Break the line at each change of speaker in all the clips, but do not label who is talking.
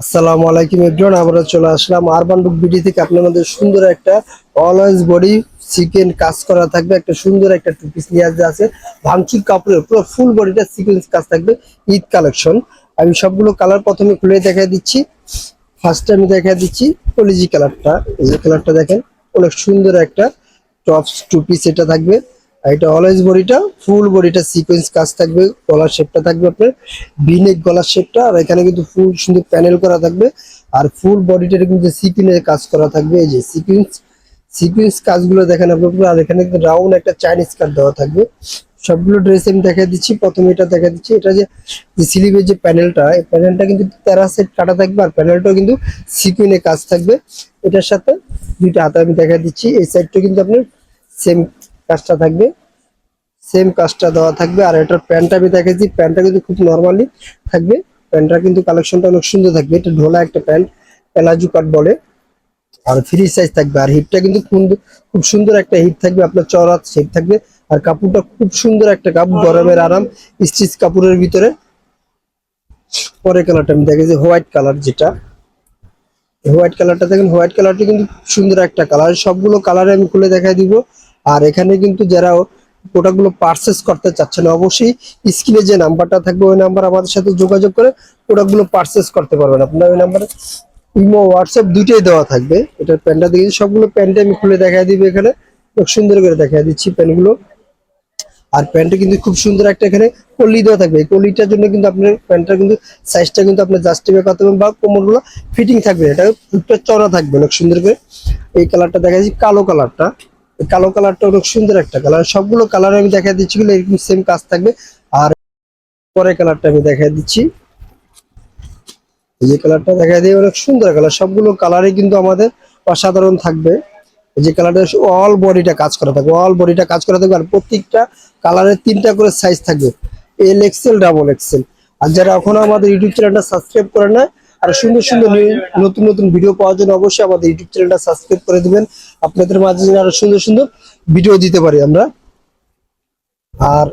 আসসালামু আলাইকুম এভরিওয়ান, আমরা চলে আসলাম আরবান বুক বিডি থেকে। আপনাদের সুন্দর একটা অলওয়েজ বডি সিকেন কাজ করা থাকবে, একটা সুন্দর একটা টু পিস নিয়ে আছে। ভাঙচুর কাপড়ের পুরো ফুল বডিটা সিকোয়েন্স কাজ থাকবে, ঈদ কালেকশন আমি সবগুলো কালার প্রথমে খুলে দেখা দিচ্ছি। ফার্স্টে আমি দেখা দিচ্ছি কলিজি কালারটা এই যে কালারটা দেখেন, অনেক সুন্দর একটা টপস টু পিস এটা থাকবে। এটা অলওয়েজ বডিটা ফুল বডিটা সিকোয়েন্স কাজ থাকবে, গলার শেপটা থাকবে আপনার বিনেক গলার শেপটা আর এখানে কিন্তু ফুল সুন্দর প্যানেল করা থাকবে, আর ফুল বডিটা কিন্তু সিকুয়েন্সের কাজ করা থাকবে, এই যে সিকুয়েন্স সিকুয়েন্স কাজগুলো দেখেন আপনার, আর এখানে কিন্তু রাউন্ড একটা চাইনিজ কাট দেওয়া থাকবে। সবগুলো ড্রেস আমি দেখা দিচ্ছি, প্রথমে এটা দেখা দিচ্ছি, এটা যে স্লিভের যে প্যানেলটা এই প্যানেলটা কিন্তু তেরা সেট কাটা থাকবে, আর প্যানেলটাও কিন্তু সিকুয়েন্সে কাজ থাকবে। এটার সাথে দুইটা হাতে আমি দেখা দিচ্ছি, এই সাইডটা কিন্তু আপনার সেম কাজটা থাকবে। সেম কাজটা দেওয়া থাকবে। আর এটার প্যান্টটা আমি দেখেছি, প্যান্টটা কিন্তু খুব নর্মালি থাকবে। প্যান্টটা কিন্তু কালেকশনটা অনেক সুন্দর থাকবে। এটা ঢোলা একটা প্যান্ট প্যালাজু কাট বলে। আর ফ্রি সাইজ থাকবে। আর হিপটা কিন্তু খুব- সুন্দর একটা হিপ থাকবে। আপনার চড়া শেপ থাকবে। আর কাপড়টা খুব সুন্দর একটা কাপড় গরমের আরাম স্টিচ কাপড়ের ভিতরে। পরে কালারটা আমি দেখেছি হোয়াইট কালার যেটা। হোয়াইট কালারটা দেখেন হোয়াইট কালারটা কিন্তু সুন্দর একটা কালার সবগুলো কালারে আমি খুলে দেখাই দিব। আর এখানে কিন্তু যারা প্রোডাক্টগুলো পারচেস করতে চাচ্ছেন, অবশ্যই স্ক্রিনে যে নাম্বারটা থাকবে, ওই নাম্বার আমাদের সাথে যোগাযোগ করে প্রোডাক্টগুলো পারচেস করতে পারবেন। আপনার ওই নাম্বারে ইমো হোয়াটসঅ্যাপ দুইটাই দেওয়া থাকবে। এটার প্যান্টটা দেখেছি সবগুলো প্যান্টে আমি খুলে দেখাই দিব এখানে। খুব সুন্দর করে দেখাই দিচ্ছি প্যান্টগুলো আর প্যান্টটা কিন্তু খুব সুন্দর একটা এখানে কলি দেওয়া থাকবে। এই কলিটার জন্য কিন্তু আপনার প্যান্টটা কিন্তু সাইজটা কিন্তু আপনার জাস্টিফাই করতে পারবেন বা কোমরগুলো ফিটিং থাকবে। এটা চড়া থাকবে, অনেক সুন্দর করে। এই কালারটা দেখা যাচ্ছে কালো কালারটা কালো কালারটা অনেক সুন্দর একটা কালার। সবগুলো কালার আমি দেখা দিচ্ছি, কিন্তু এরকম সেম কাজ থাকবে। আর পরের কালারটা আমি দেখা দিচ্ছি। এই যে কালারটা দেখা দিয়ে অনেক সুন্দর কালার। সবগুলো কালারই কিন্তু আমাদের অসাধারণ থাকবে। যে কালারটা অল বডিটা কাজ করা থাকবে। অল বডিটা কাজ করা থাকবে, আর প্রত্যেকটা কালারের তিনটা করে সাইজ থাকবে। এল এক্সেল ডাবল এক্সেল আর যারা এখনও আমাদের ইউটিউব চ্যানেলটা সাবস্ক্রাইব করে না আর সুন্দর সুন্দর নতুন নতুন ভিডিও পাওয়ার জন্য অবশ্যই আমাদের ইউটিউব চ্যানেলটা সাবস্ক্রাইব করে দিবেন। আপনাদের মাঝে যেন আরও সুন্দর সুন্দর ভিডিও দিতে পারি আমরা। আর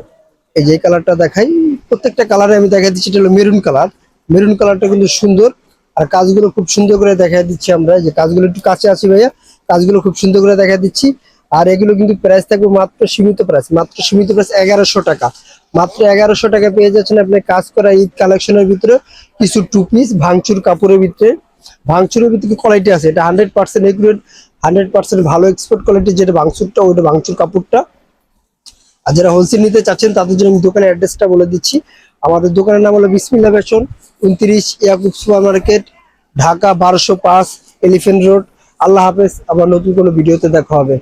এই যে কালারটা দেখাই, প্রত্যেকটা কালারে আমি দেখা দিচ্ছি, এটা হলো মেরুন কালার মেরুন কালারটা কিন্তু সুন্দর। আর কাজগুলো খুব সুন্দর করে দেখা দিচ্ছি আমরা। যে কাজগুলো একটু কাছে আছি ভাইয়া, কাজগুলো খুব সুন্দর করে দেখা দিচ্ছি। আর এগুলো কিন্তু প্রাইস থাকবে মাত্র সীমিত প্রাইস মাত্র সীমিত প্রাইস এগারোশো টাকা। মাত্র এগারোশো টাকা পেয়ে যাচ্ছেন আপনি কাজ করা ঈদ কালেকশনের ভিতরে কিছু টু পিস ভাঙচুর কাপড়ের ভিতরে। ভাঙচুরের ভিতরে কোয়ালিটি আছে? এটা হান্ড্রেড পার্সেন্ট এগুলো হান্ড্রেড পার্সেন্ট ভালো এক্সপোর্ট কোয়ালিটি যেটা ভাঙচুরটা, ওইটা ভাঙচুর কাপড়টা। আর যারা হোলসেল নিতে চাচ্ছেন, তাদের জন্য আমি দোকানের অ্যাড্রেসটা বলে দিচ্ছি। আমাদের দোকানের নাম হলো বিসমিল্লা ফ্যাশন, উনত্রিশ ইয়াকুব সুপার মার্কেট ঢাকা বারোশো পাঁচ এলিফেন্ট রোড। আল্লাহ হাফেজ, আবার নতুন কোনো ভিডিওতে দেখা হবে।